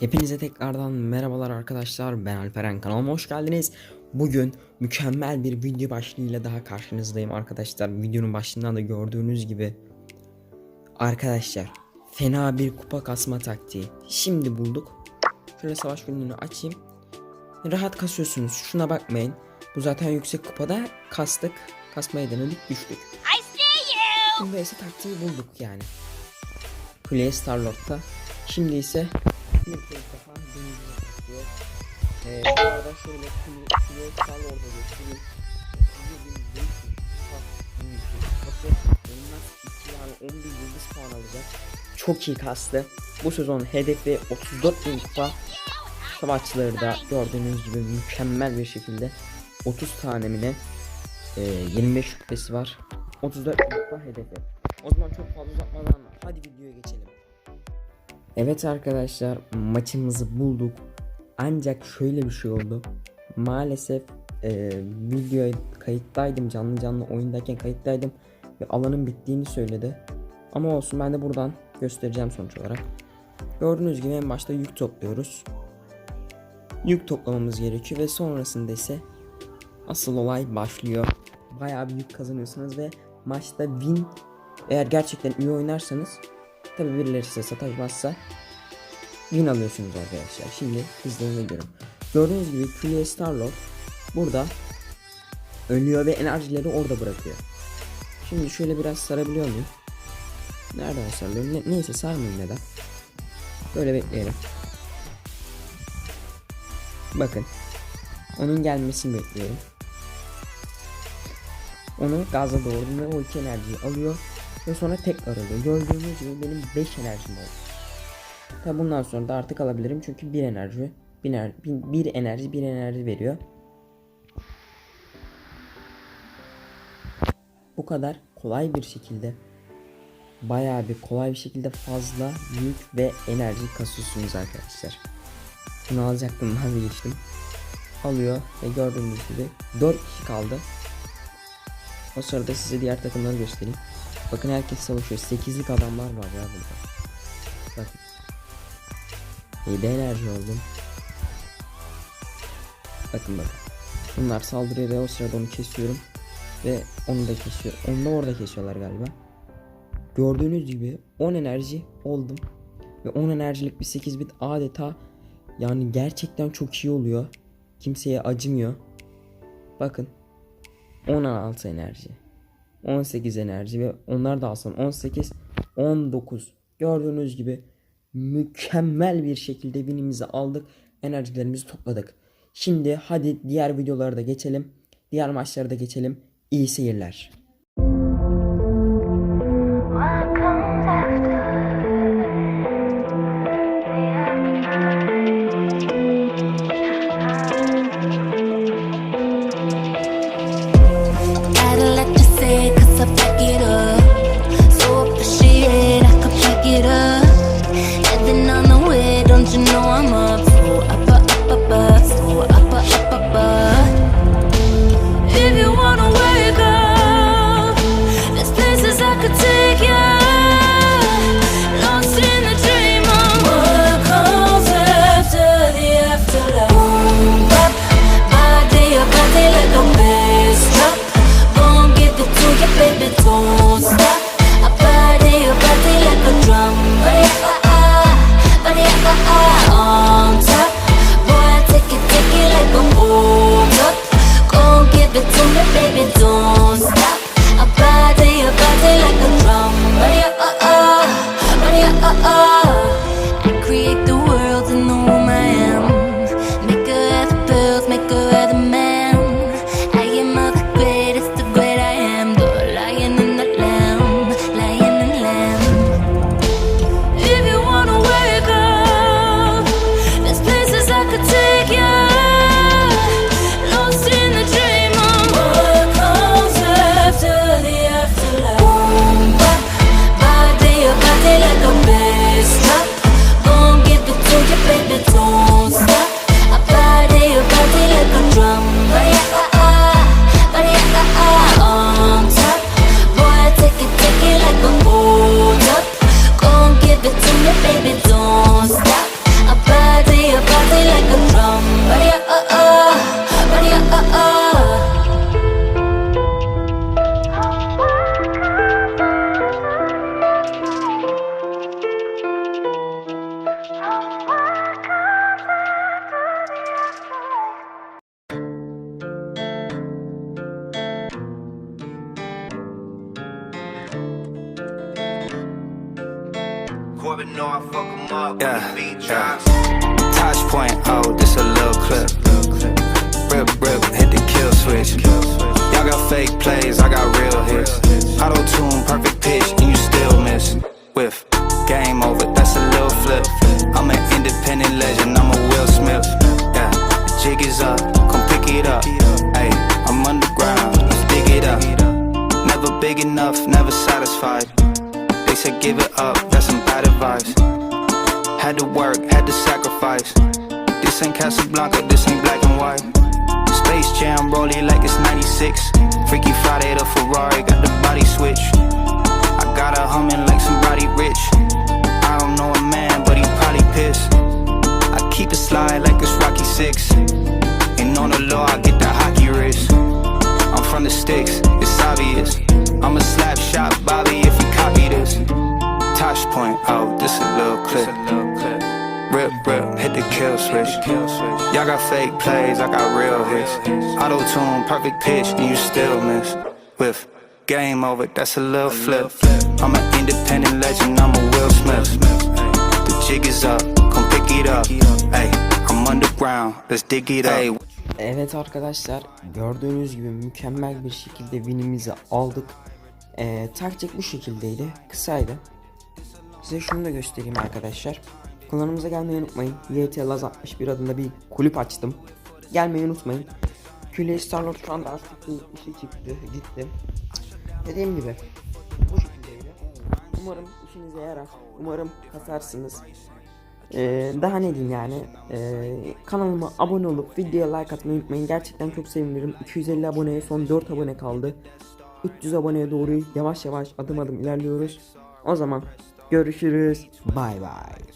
Hepinize tekrardan merhabalar arkadaşlar ben Alperen kanalıma hoş geldiniz. Bugün mükemmel bir video başlığıyla daha karşınızdayım arkadaşlar. Videonun başından da gördüğünüz gibi arkadaşlar fena bir kupa kasma taktiği şimdi bulduk. Şöyle savaş günlüğünü açayım. Rahat kasıyorsunuz şuna bakmayın. Bu zaten yüksek kupada kastık. Kasmaya denedik düştük. I see you! Şimdi ise taktiği bulduk yani. Kuleye Starlord'da. Şimdi ise bir kez daha denizine bakıyor. Ee, bu arada şöyle Kule, Kuleye Starlord'a geçiyor. yani 11 yıldız puan alacak. Çok iyi kastı. Bu sezon hedefi 34 bin kupa. Savaşçıları da gördüğünüz gibi mükemmel bir şekilde 30 tane mi ne? Ee, 25 şüphesi var. 34 bin kupa hedefi. O zaman çok fazla uzatmadan hadi videoya geçelim. Evet arkadaşlar maçımızı bulduk. Ancak şöyle bir şey oldu. Maalesef e, videoya kayıttaydım canlı canlı oyundayken kayıttaydım ve alanın bittiğini söyledi. Ama olsun ben de buradan göstereceğim sonuç olarak. Gördüğünüz gibi en başta yük topluyoruz. Yük toplamamız gerekiyor ve sonrasında ise asıl olay başlıyor. Bayağı bir yük kazanıyorsunuz ve maçta win eğer gerçekten iyi oynarsanız tabi birileri size sataşmazsa win alıyorsunuz arkadaşlar. Şimdi izleyin ediyorum. Gördüğünüz gibi Külliye Starlord burada ölüyor ve enerjileri orada bırakıyor. Şimdi şöyle biraz sarabiliyor muyum? Nereden sarılıyorum? Ne- neyse sarmayayım neden. Böyle bekleyelim. Bakın. Onun gelmesini bekliyorum. Onu gaza doğurdum ve o iki enerjiyi alıyor. Ve sonra tekrar alıyor. Gördüğünüz gibi benim 5 enerjim oldu. Tabi bundan sonra da artık alabilirim çünkü bir enerji bir, ener- bir, bir enerji bir enerji veriyor. Bu kadar kolay bir şekilde bayağı bir kolay bir şekilde fazla yük ve enerji kasıyorsunuz arkadaşlar. Bunu alacaktım vazgeçtim. Alıyor ve gördüğünüz gibi 4 kişi kaldı. O sırada size diğer takımları göstereyim. Bakın herkes savaşıyor. 8'lik adamlar var ya burada. Bakın. 7 enerji oldum. Bakın bakın. Bunlar saldırıyor ve o sırada onu kesiyorum. Ve onu da kesiyor. Onu da orada kesiyorlar galiba. Gördüğünüz gibi 10 enerji oldum. Ve 10 enerjilik bir 8 bit adeta yani gerçekten çok iyi oluyor. Kimseye acımıyor. Bakın 16 enerji. 18 enerji ve onlar da alsam 18 19 gördüğünüz gibi mükemmel bir şekilde winimizi aldık enerjilerimizi topladık. Şimdi hadi diğer videolara da geçelim diğer maçlara da geçelim. İyi seyirler oh, oh. Yeah, yeah. Touch point, oh, this a little clip. Rip, rip, hit the kill switch. Y'all got fake plays, I got real hits. Auto tune, perfect pitch, and you still miss. With game over, that's a little flip. I'm an independent legend, I'm a Will Smith. Yeah, the jig is up, come pick it up. Hey, I'm underground, let's dig it up. Never big enough, never satisfied. They said give it up, Had to work, had to sacrifice. This ain't Casablanca, this ain't black and white. Space Jam, rolling like it's 96. Freaky Friday, the Ferrari got the body switch. I got her humming like somebody rich. I don't know a man, but he probably pissed. I keep it slide like it's Rocky 6. And on the low, I get the hockey wrist. I'm from the sticks, switch. Y'all got fake plays, I got real hits. Auto tune, perfect pitch, and you still miss. With game over, that's a little flip. I'm an independent legend, I'm a Will Smith. The jig is up, come pick it up. Hey, I'm underground, let's dig it up. Evet arkadaşlar gördüğünüz gibi mükemmel bir şekilde winimizi aldık. Ee, taktik bu şekildeydi. Kısaydı. Size şunu da göstereyim arkadaşlar. Kanalımıza gelmeyi unutmayın. YT Laz 61 adında bir kulüp açtım. Gelmeyi unutmayın. Küley Starlord şu anda artık işi çıktı. Gitti. Dediğim gibi bu şekildeydi. Umarım işinize yarar. Umarım kasarsınız. Ee, daha ne diyeyim yani Ee, kanalıma abone olup videoya like atmayı unutmayın gerçekten çok sevinirim 250 aboneye son 4 abone kaldı 300 aboneye doğru yavaş yavaş adım adım ilerliyoruz o zaman görüşürüz bay bay